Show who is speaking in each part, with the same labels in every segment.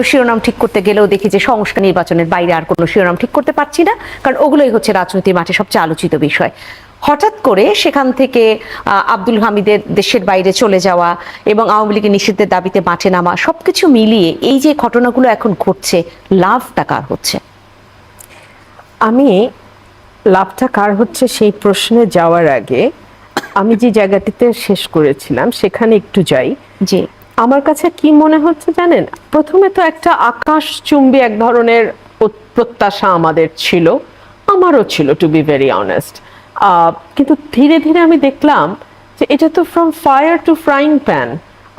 Speaker 1: কোনো শিরোনাম ঠিক করতে গেলেও দেখি যে সংস্কার নির্বাচনের বাইরে আর কোনো শিরোনাম ঠিক করতে পারছি না কারণ ওগুলোই হচ্ছে রাজনীতির মাঠে সবচেয়ে আলোচিত বিষয়। হঠাৎ করে সেখান থেকে আব্দুল হামিদের দেশের বাইরে চলে যাওয়া এবং আওয়ামী লীগের নিষিদ্ধের দাবিতে মাঠে নামা সবকিছু মিলিয়ে এই যে ঘটনাগুলো এখন ঘটছে লাভটা কার হচ্ছে?
Speaker 2: আমি লাভটা কার হচ্ছে সেই প্রশ্নে যাওয়ার আগে আমি যে জায়গাটিতে শেষ করেছিলাম সেখানে একটু যাই।
Speaker 1: যে
Speaker 2: আমার কাছে কি মনে হচ্ছে জানেন? প্রথমে তো একটা আকাশ চুম্বি এক ধরনের প্রত্যাশা আমাদের ছিল, আমারও ছিল টু বি ভেরি অনেস্ট কিন্তু ধীরে ধীরে আমি দেখলাম যে এটা তো from fire to frying pan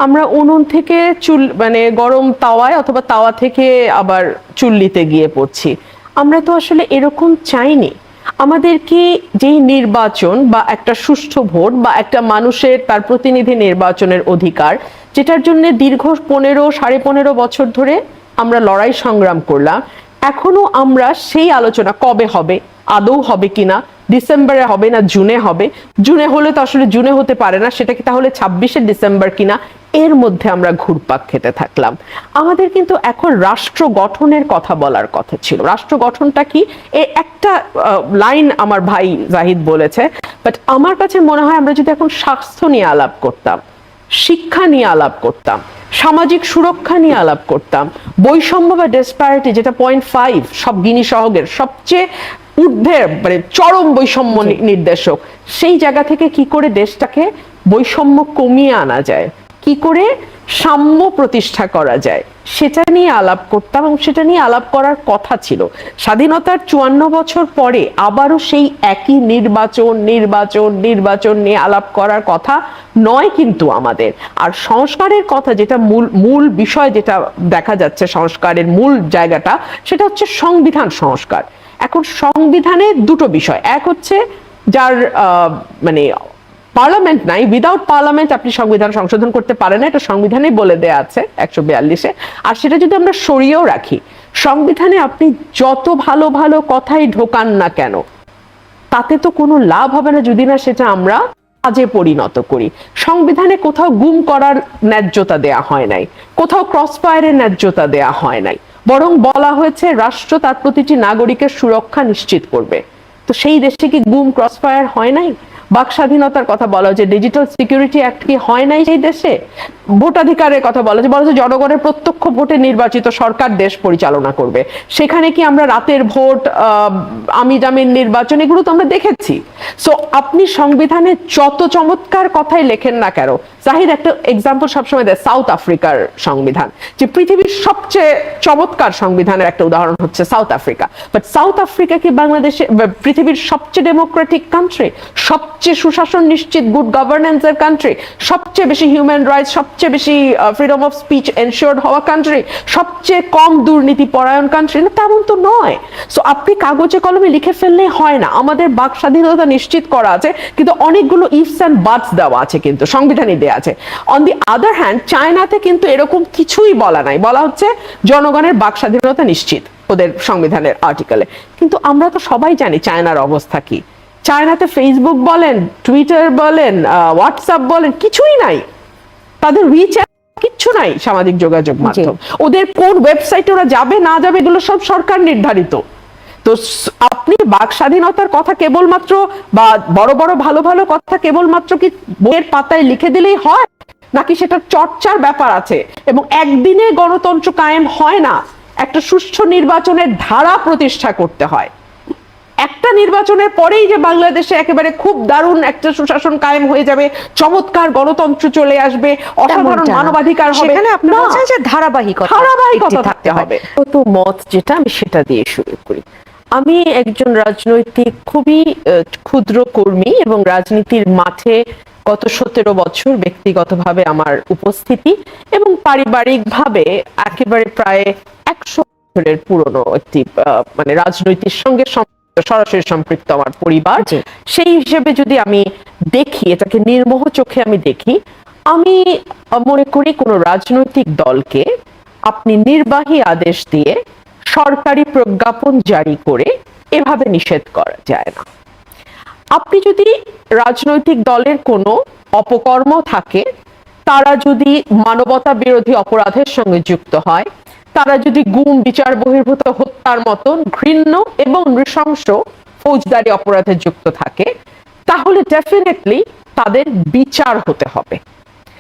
Speaker 2: আমরা উনুন থেকে চুল মানে গরম তাওয়ায় অথবা তাওয়া থেকে আবার চুল্লিতে গিয়ে পড়ছি। আমরা তো আসলে এরকম চাইনি। আমাদেরকে যেই নির্বাচন বা একটা সুষ্ঠু ভোট বা একটা মানুষের, তার প্রতিনিধি নির্বাচনের অধিকার যেটার জন্য দীর্ঘ পনেরো, সাড়ে পনেরো বছর ধরে আমরা লড়াই সংগ্রাম করলাম। এখনও আমরা সেই আলোচনা কবে হবে? আদৌ হবে কিনা? ডিসেম্বরে হবে না জুনে হবে? জুনে হলে তো আসলে জুনে হতে পারে না, সেটা কি তাহলে ছাব্বিশে ডিসেম্বর কিনা? এর মধ্যে আমরা ঘুরপাক খেতে থাকলাম। আমাদের কিন্তু এখন রাষ্ট্র গঠনের কথা বলার কথা ছিল। রাষ্ট্র গঠনটা কি? এ একটা লাইন আমার ভাই জাহিদ বলেছে বাট আমার কাছে মনে হয় আমরা যদি এখন স্বাস্থ্য নিয়ে আলাপ করতাম শিক্ষা নিয়ে আলাপ করতাম সামাজিক সুরক্ষা নিয়ে আলাপ করতাম বৈষম্য বা ডেসপ্যারিটি যেটা পয়েন্ট ফাইভ সব গিনি সহগের সবচেয়ে ঊর্ধ্বের মানে চরম বৈষম্য নির্দেশক সেই জায়গা থেকে কি করে দেশটাকে বৈষম্য কমিয়ে আনা যায়? কি করে? সাম্য প্রতিষ্ঠা করা যায়। সেটা নিয়ে আলাপ করতাম এবং সেটা নিয়ে আলাপ করার কথা ছিল। স্বাধীনতার চুয়ান্ন বছর পরে আবারও সেই একই নির্বাচন নির্বাচন নির্বাচন নিয়ে আলাপ করার কথা নয় কিন্তু আমাদের। আর সংস্কারের কথা যেটা মূল মূল বিষয় যেটা দেখা যাচ্ছে সংস্কারের মূল জায়গাটা, সেটা হচ্ছে সংবিধান সংস্কার। এখন সংবিধানে দুটো বিষয়। এক হচ্ছে যার মানে পার্লামেন্ট নাই উইদাউট পার্লামেন্ট আপনি সংবিধান সংশোধন করতে পারেন না, এটা সংবিধানে বলে দেয়া আছে একশো বিয়াল্লিশে। আর সেটা যদি আমরা সরিয়েও রাখি, সংবিধানে আপনি যত ভালো ভালো কথাই ঢোকান না কেন, তাতে তো কোনো লাভ হবে না যদি না সেটা আমরা কাজে পরিণত করি। সংবিধানে কোথাও গুম করার ন্যায্যতা দেয়া হয় নাই, কোথাও ক্রস ফায়ারের ন্যায্যতা দেয়া হয় নাই, বরং বলা হয়েছে রাষ্ট্র তার প্রতিটি নাগরিকের সুরক্ষা নিশ্চিত করবে। তো সেই দেশে কি গুম ক্রস ফায়ার হয় নাই? বাক স্বাধীনতার কথা বলা যে ডিজিটাল সিকিউরিটি অ্যাক্ট কি হয় নাই সেই দেশে? ভোটাধিকারের কথা বলা হচ্ছে বলা জনগণের প্রত্যক্ষ ভোটে নির্বাচিত সরকার দেশ পরিচালনা করবে। সেখানে কি আমরা রাতের ভোট আমি জামিন নির্বাচন, এগুলো তো আমরা দেখেছি। সো আপনি সংবিধানে যত চমৎকার কথাই লেখেন না কেন, জাহিদ একটা এক্সাম্পল সবসময় দেয় সাউথ আফ্রিকার সংবিধান, যে পৃথিবীর সবচেয়ে চমৎকার সংবিধানের একটা উদাহরণ হচ্ছে South Africa but South Africa কি বাংলাদেশে পৃথিবীর সবচেয়ে ডেমোক্রেটিক কান্ট্রি সবচেয়ে সুশাসন নিশ্চিত গুড গভর্নেন্সের কান্ট্রি সবচেয়ে বেশি হিউম্যান রাইটস সবচেয়ে বেশি ফ্রিডম অফ স্পিচ এনশিওর্ড হওয়া কান্ট্রি সবচেয়ে কম দুর্নীতি পরায়ণ কান্ট্রি না তেমন তো নয়। সো আপনি কাগজে কলমে লিখে ফেললে হয় না। আমাদের বাক স্বাধীনতা নিশ্চিত করা আছে, কিন্তু অনেকগুলো ইফস অ্যান্ড বাটস দেওয়া আছে কিন্তু, সংবিধানে দেওয়া আছে। অন দি আদার হ্যান্ড চায়নাতে কিন্তু এরকম কিছুই বলা নাই। বলা হচ্ছে, জনগণের বাক স্বাধীনতা নিশ্চিত, ওদের সংবিধানের আর্টিকেলে কিন্তু আমরা তো সবাই জানি চায়নার অবস্থা কি। চায়নাতে ফেসবুক বলেন টুইটার বলেন হোয়াটসঅ্যাপ বলেন, কিছুই নাই। তাদের উইচ্যাট কিচ্ছু নাই সামাজিক যোগাযোগ মাধ্যম। ওদের কোন ওয়েবসাইটে ওরা যাবে না যাবে এগুলো সব সরকার নির্ধারিত। তো আপনি বাক স্বাধীনতার কথা কেবলমাত্র বা বড় বড় ভালো ভালো কথা কেবলমাত্র কি বইয়ের পাতায় লিখে দিলেই হয়? নাকি সেটা চর্চার ব্যাপার আছে? এবং একদিনে গণতন্ত্র কায়েম হয় না একটা সুষ্ঠু নির্বাচনের ধারা প্রতিষ্ঠা করতে হয়। একটা নির্বাচনের পরেই যে বাংলাদেশে একেবারে খুব দারুণ একটা সুশাসন কায়েম হয়ে যাবে চমৎকার গণতন্ত্র চলে আসবে অসাধারণ মানবাধিকার হবে।
Speaker 1: সেখানে আপনি বলছেন যে ধারাবাহিকতা
Speaker 2: ধারাবাহিকতা থাকতে হবে। তো মত যেটা আমি সেটা দিয়ে শুরু করি। আমি একজন রাজনৈতিক খুবই ক্ষুদ্র কর্মী এবং রাজনীতির মাঠে গত সতেরো বছর ব্যক্তিগতভাবে আমার উপস্থিতি এবং পারিবারিকভাবে একেবারে প্রায় একশো বছরের পুরনো একটি আহ, মানে রাজনৈতিক সঙ্গে সম- সরাসরি সম্পৃক্ত আমার পরিবার। সেই হিসেবে যদি আমি দেখি এটাকে নির্মোহ চোখে আমি দেখি আমি মনে করি কোনো রাজনৈতিক দলকে আপনি নির্বাহী আদেশ দিয়ে সরকারি প্রজ্ঞাপন জারি করে এভাবে নিষেধ করা যায় না। আপনি যদি রাজনৈতিক দলের কোনো অপকর্ম থাকে তারা যদি মানবতা বিরোধী অপরাধের সঙ্গে যুক্ত হয় তারা যদি গুম, বিচার, বহির্ভূত, হত্যার মতন ঘৃণ্য এবং নৃশংস ফৌজদারি অপরাধে যুক্ত থাকে, তাহলে ডেফিনেটলি তাদের বিচার হতে হবে।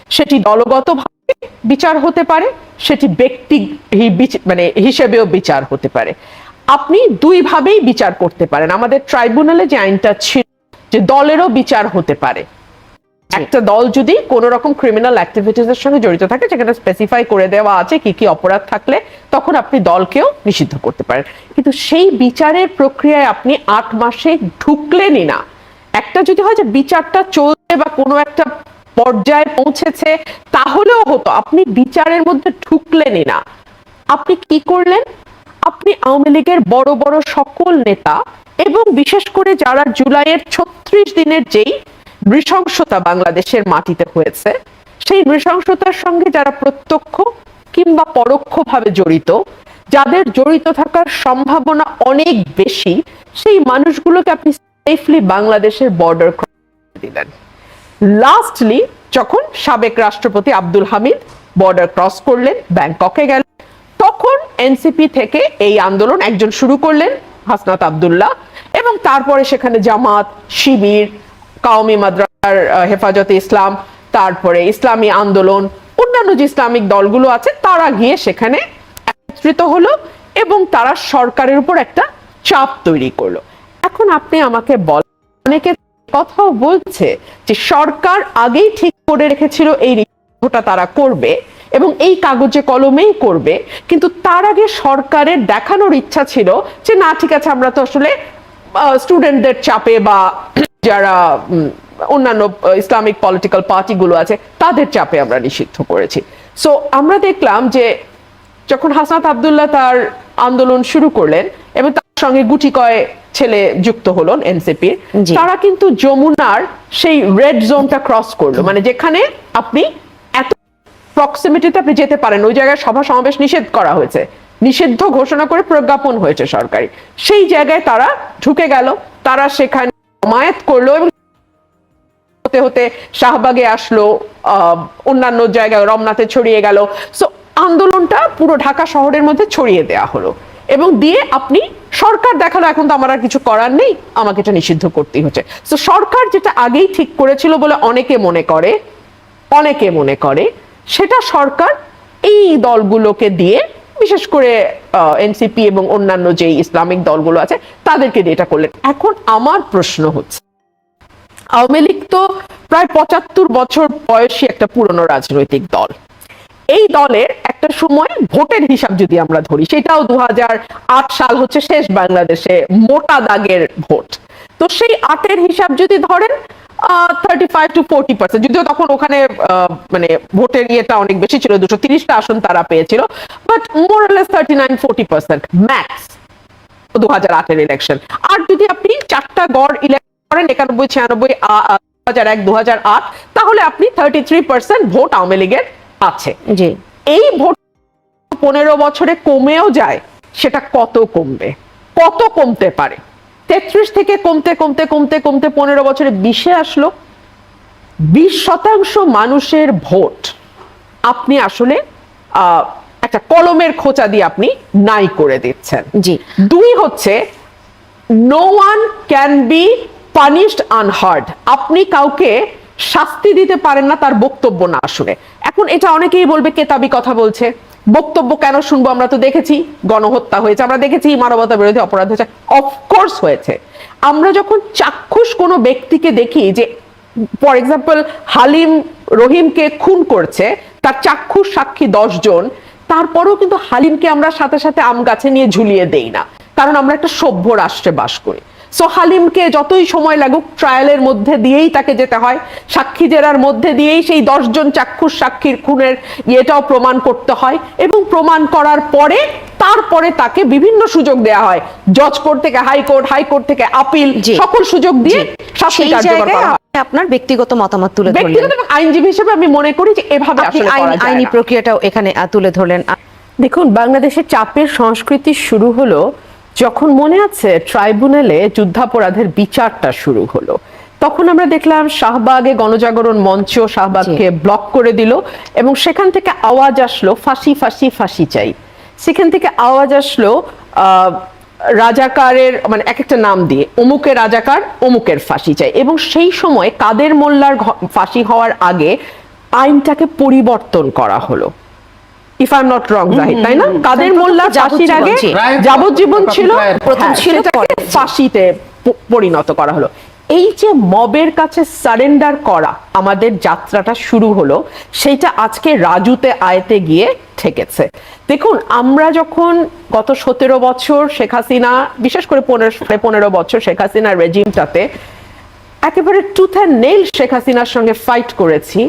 Speaker 2: সেটি দলগতভাবে বিচার হতে পারে, সেটি ব্যক্তি মানে হিসেবেও বিচার হতে পারে। আপনি দুইভাবেই বিচার করতে পারেন। আমাদের ট্রাইব্যুনালে যে আইনটা ছিল যে দলেরও বিচার হতে পারে একটা দল যদি কোন রকম ক্রিমিনাল অ্যাক্টিভিটিস এর সঙ্গে জড়িত থাকে, যেখানে স্পেসিফাই করে দেওয়া আছে কি কি অপরাধ থাকলে, তখন আপনি দলকেও নিষিদ্ধ করতে পারেন। কিন্তু সেই বিচারের প্রক্রিয়ায় আপনি আট মাসে ঢুকলেনই না। একটা যদি হয় যে বিচারটা চলছে বা কোনো একটা পর্যায়ে পৌঁছেছে, তাহলেও হতো। আপনি বিচারের মধ্যে ঢুকলেনই না। আপনি কি করলেন? আপনি আওয়ামী লীগের বড় বড় সকল নেতা এবং বিশেষ করে যারা জুলাইয়ের ছত্রিশ দিনের যেই নৃশংসতা বাংলাদেশের মাটিতে হয়েছে। সেই নৃশংসতার সঙ্গে যারা প্রত্যক্ষ কিংবা পরোক্ষভাবে জড়িত, যাদের জড়িত থাকার সম্ভাবনা অনেক বেশি, সেই মানুষগুলোকে আপনি সেফলি বাংলাদেশের বর্ডার দিলেন। লাস্টলি যখন সাবেক রাষ্ট্রপতি আব্দুল হামিদ বর্ডার ক্রস করলেন, ব্যাংককে গেলেন, তখন এনসিপি থেকে এই আন্দোলন একজন শুরু করলেন, হাসনাত আব্দুল্লাহ, এবং তারপরে সেখানে জামাত, শিবির কাওমি মাদ্রাসার আহ, হেফাজতে ইসলাম তারপরে ইসলামী আন্দোলন অন্যান্য যে ইসলামিক দলগুলো আছে তারা গিয়ে সেখানে একত্রিত হলো এবং তারা সরকারের উপর একটা চাপ তৈরি করল। এখন আপনি আমাকে বল অনেকে কথাও বলছে যে সরকার আগেই ঠিক করে রেখেছিল এই নিষিদ্ধটা তারা করবে এবং এই কাগজে কলমেই করবে কিন্তু তার আগে সরকারের দেখানোর ইচ্ছা ছিল যে না ঠিক আছে আমরা তো আসলে স্টুডেন্টদের চাপে বা যারা অন্যান্য ইসলামিক পলিটিক্যাল পার্টিগুলো আছে তাদের চাপে আমরা নিষিদ্ধ করেছি। সো আমরা দেখলাম যে যখন হাসনাত আব্দুল্লাহ তার আন্দোলন শুরু করলেন এবং তার সঙ্গে গুটি কয় ছেলে যুক্ত হলো এনসিপির তারা কিন্তু যমুনার সেই রেড জোনটা ক্রস করল। মানে যেখানে আপনি এত প্রক্সিমিটিতে আপনি যেতে পারেন ওই জায়গায় সভা সমাবেশ নিষেধ করা হয়েছে। নিষিদ্ধ ঘোষণা করে প্রজ্ঞাপন হয়েছে সরকারি। সেই জায়গায় তারা ঢুকে গেল তারা সেখানে জমায়েত করল এবং হতে হতে শাহবাগে আসলো অন্যান্য জায়গায় রমনাতে ছড়িয়ে গেল। সো আন্দোলনটা পুরো ঢাকা শহরের মধ্যে ছড়িয়ে দেয়া হলো। এবং দিয়ে আপনি সরকার দেখাল, এখন তো আমার আর কিছু করার নেই, আমাকে এটা নিষিদ্ধ করতেই হচ্ছে। তো সরকার যেটা আগেই ঠিক করেছিল বলে অনেকে মনে করে, অনেকে মনে করে, সেটা সরকার এই দলগুলোকে দিয়ে বিশেষ করে এনসিপি এবং অন্যান্য যে ইসলামিক দলগুলো আছে, তাদেরকে দিয়ে এটা করলেন। এখন আমার প্রশ্ন হচ্ছে, আওয়ামী লীগ তো প্রায় পঁচাত্তর বছর বয়সী একটা পুরনো রাজনৈতিক দল। এই দলের একটা সময় ভোটের হিসাব যদি আমরা ধরি, সেটাও দু হাজার আট সাল হচ্ছে শেষ বাংলাদেশে মোটা দাগের ভোট। তো সেই আটের হিসাব যদি ধরেন thirty five to forty percent যদিও তখন ওখানে মানে ভোটের ইয়েটা অনেক বেশি ছিল দুশো তিরিশটা আসন তারা পেয়েছিল but Morales thirty nine forty percent max দু হাজার আটের ইলেকশন আর যদি আপনি চারটা গড় ইলেকশন করেন একানব্বই ছিয়ানব্বই দু হাজার এক দু হাজার আট তাহলে আপনি thirty three percent vote Awami লীগের আছে।
Speaker 1: জি।
Speaker 2: এই ভোট পনেরো বছরে কমেও যায় সেটা কত কমবে? কত কমতে পারে? তেত্রিশ থেকে কমতে কমতে কমতে কমতে পনেরো বছরে বিশে আসলো। বিশ শতাংশ মানুষের ভোট আপনি আসলে একটা কলমের খোঁচা দিয়ে আপনি নাই করে দিচ্ছেন।
Speaker 1: জি।
Speaker 2: দুই হচ্ছে no one can be punished unheard আপনি কাউকে শাস্তি দিতে পারেন না তার বক্তব্য না শুনে। এখন এটা অনেকেই বলবে কেতাবি কথা বলছে? বক্তব্য কেন শুনব আমরা তো দেখেছি, গণহত্যা হয়েছে, আমরা দেখেছি মানবতা বিরোধী অপরাধ হয়েছে অফকোর্স হয়েছে। আমরা যখন চাক্ষুষ কোনো ব্যক্তিকে দেখি যে ফর এক্সাম্পল হালিম রহিমকে খুন করছে, তার চাক্ষুষ সাক্ষী জন, তারপরেও কিন্তু হালিমকে আমরা সাথে সাথে আম গাছে নিয়ে ঝুলিয়ে দেই না। কারণ আমরা একটা সভ্য রাষ্ট্রে বাস করি। সো হালিমকে যতই সময় লাগুক ট্রায়ালের মধ্যে দিয়েই তাকে যেতে হয়। সাক্ষী জেরার মধ্যে দিয়েই সেই দশজন চাক্ষুষ সাক্ষীর খুনের ইয়েটাও প্রমাণ করতে হয় এবং প্রমাণ করার পরে তারপরে তাকে বিভিন্ন সুযোগ দেয়া হয়। জজ কোর্ট থেকে হাইকোর্ট হাইকোর্ট থেকে আপিল সকল সুযোগ দিয়ে শাস্তি কার্যকর করা হয়।
Speaker 1: আপনার ব্যক্তিগত মতামত তুলে ধরলেন।
Speaker 2: ব্যক্তিগত আইনজীবী হিসেবে আমি মনে করি যে এভাবে আসলে
Speaker 1: আইন-
Speaker 2: করা যায়
Speaker 1: আইনি প্রক্রিয়াটাও এখানে তুলে ধরলেন।
Speaker 2: দেখুন বাংলাদেশে চাপের সংস্কৃতি শুরু হলো যখন মনে আছে ট্রাইব্যুনালে যুদ্ধাপরাধের বিচারটা শুরু হলো তখন আমরা দেখলাম শাহবাগে গণজাগরণ মঞ্চ শাহবাগকে ব্লক করে দিল এবং সেখান থেকে আওয়াজ আসলো ফাঁসি ফাঁসি ফাঁসি চাই। সেখান থেকে আওয়াজ আসলো আহ, রাজাকারের মানে এক একটা নাম দিয়ে অমুকের রাজাকার অমুকের ফাঁসি চাই। এবং সেই সময় কাদের মোল্লার ফাঁসি হওয়ার আগে আইনটাকে পরিবর্তন করা হলো। If I am not wrong Zahid তাই না? কাদের মোল্লার ফাঁসির আগে
Speaker 1: যাবজ্জীবন,
Speaker 2: ছিল
Speaker 1: প্রথম ছিল,
Speaker 2: ফাঁসিতে পরিণত করা হলো। এই যে মবের কাছে সারেন্ডার করা আমাদের যাত্রাটা শুরু হলো সেটা আজকে রাজুতে আয়তে গিয়ে ঠেকেছে। দেখুন আমরা যখন গত সতেরো বছর শেখ হাসিনা বিশেষ করে পনেরো পনেরো বছর শেখ হাসিনার রেজিমটাতে একেবারে টুথ অ্যান্ড নেল শেখ হাসিনার সঙ্গে ফাইট করেছি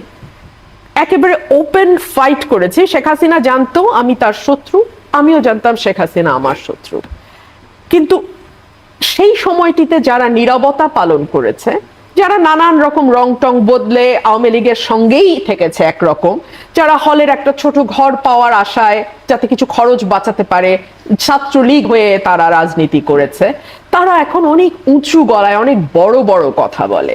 Speaker 2: একেবারে ওপেন ফাইট করেছি। শেখ হাসিনা জানতো আমি তার শত্রু, আমিও জানতাম শেখ হাসিনা আমার শত্রু। কিন্তু সেই সময়টিতে যারা নীরবতা পালন করেছে, যারা নানান রকম রং টং বদলে আওয়ামী লীগের সঙ্গেই থেকেছে একরকম, যারা হলের একটা ছোট ঘর পাওয়ার আশায় যাতে কিছু খরচ বাঁচাতে পারে, ছাত্রলীগ হয়ে তারা রাজনীতি করেছে, তারা এখন অনেক উঁচু গলায় অনেক বড় বড় কথা বলে।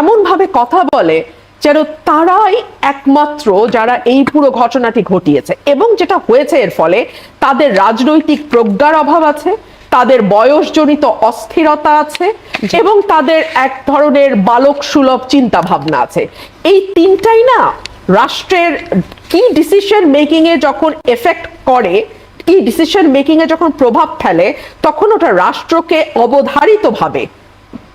Speaker 2: এমন ভাবে কথা বলে যেন তারাই একমাত্র যারা এই পুরো ঘটনাটি ঘটিয়েছে। এবং যেটা হয়েছে এর ফলে তাদের রাজনৈতিক প্রজ্ঞার অভাব আছে তাদের বয়সজনিত অস্থিরতা আছে এবং তাদের এক ধরনের বালক সুলভ চিন্তা ভাবনা আছে। এই তিনটাই না রাষ্ট্রের কি ডিসিশন মেকিং এ যখন এফেক্ট করে কি ডিসিশন মেকিং এ যখন প্রভাব ফেলে তখন ওটা রাষ্ট্রকে অবধারিতভাবে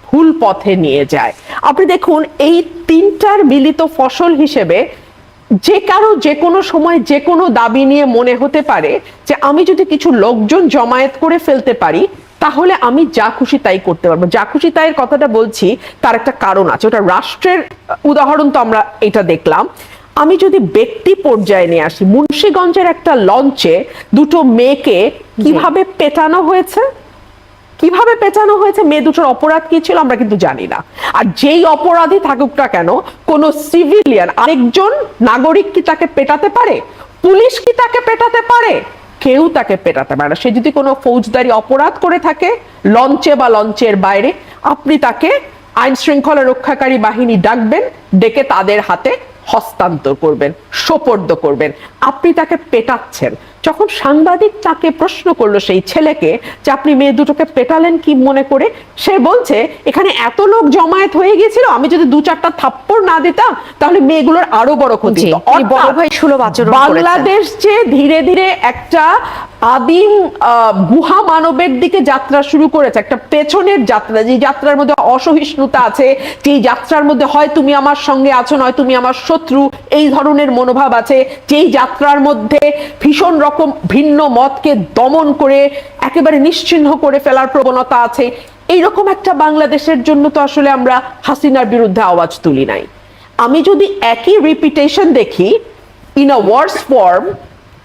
Speaker 2: ভুল পথে নিয়ে যায়। আপনি দেখুন এই তিনটার মিলিত ফসল হিসেবে যে কারও যে কোনো সময় যে কোনো দাবি নিয়ে মনে হতে পারে যে আমি যদি কিছু লোকজন জমায়েত করে ফেলতে পারি তাহলে আমি যা খুশি তাই করতে পারব। যা খুশি তাইয়ের কথাটা বলছি তার একটা কারণ আছে। ওটা রাষ্ট্রের উদাহরণ তো আমরা এটা দেখলাম। আমি যদি ব্যক্তি পর্যায়ে নিয়ে আসি মুন্সিগঞ্জের একটা লঞ্চে দুটো মেয়েকে কীভাবে পেটানো হয়েছে? কীভাবে পেঁচানো হয়েছে? মেয়ে দুটোর অপরাধ কি ছিল? আমরা কিন্তু জানি না। আর যেই অপরাধী থাকুক না কেন, কোন সিভিলিয়ান আরেকজন নাগরিক কি তাকে পেটাতে পারে? পুলিশ কি তাকে পেটাতে পারে? কেউ তাকে পেটাতে পারে না। সে যদি কোনো ফৌজদারি অপরাধ করে থাকে, লঞ্চে বা লঞ্চের বাইরে, আপনি তাকে আইন শৃঙ্খলা রক্ষাকারী বাহিনী ডাকবেন, ডেকে তাদের হাতে হস্তান্তর করবেন, সোপর্দ করবেন। আপনি তাকে পেটাচ্ছেন। যখন সাংবাদিক তাকে প্রশ্ন করল সেই ছেলেকে যে আপনি মেয়ে দুটোকে পেটালেন কি মনে করে সে বলছে এখানে এত লোক জমায়েত হয়ে গিয়েছিল আমি যদি দু চারটা থাপ্পড় না দিতাম তাহলে মেয়েগুলোর আরও বড় ক্ষতি বাংলাদেশ যে ধীরে ধীরে একটা আদিম গুহা মানবের দিকে যাত্রা শুরু করেছে একটা পেছনের যাত্রা যে যাত্রার মধ্যে অসহিষ্ণুতা আছে যে যাত্রার মধ্যে হয় তুমি আমার সঙ্গে আছো নয় তুমি আমার শত্রু এই ধরনের মনোভাব আছে যেই যাত্রার মধ্যে ভীষণ রকম ভিন্ন মতকে দমন করে একেবারে নিশ্চিহ্ন করে ফেলার প্রবণতা আছে। এইরকম একটা বাংলাদেশের জন্য তো আসলে আমরা হাসিনার বিরুদ্ধে আওয়াজ তুলি নাই। আমি যদি একই রিপিটেশন দেখি ইন আ ওয়ার্স ফর্ম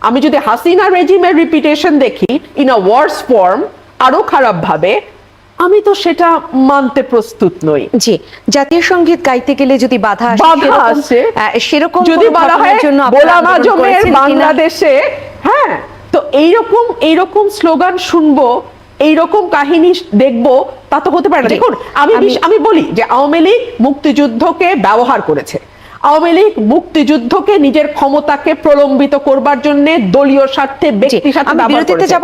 Speaker 2: আমি যদি হাসিনা রেজিমের রিপিটেশন দেখি ইন আ ওয়ার্স ফর্ম আরও খারাপ ভাবে আমি তো সেটা মানতে প্রস্তুত নই।
Speaker 1: জি জাতীয় সংগীত গাইতে গেলে যদি বাধা আসে সেরকম-
Speaker 2: যদি বলা হয়
Speaker 1: করেছেন কিনা?
Speaker 2: বাংলাদেশে হ্যাঁ তো এইরকম এইরকম স্লোগান শুনব এইরকম কাহিনী দেখব তা তো হতে পারে না। দেখুন আমি
Speaker 1: আমি-
Speaker 2: বলি যে আওয়ামী লীগ মুক্তিযুদ্ধকে ব্যবহার করেছে। আওয়ামী লীগ মুক্তিযুদ্ধকে নিজের ক্ষমতাকে প্রলম্বিত করবার জন্য দলীয় স্বার্থে ব্যক্তি স্বার্থে ব্যবহার করেছে।
Speaker 1: যাব।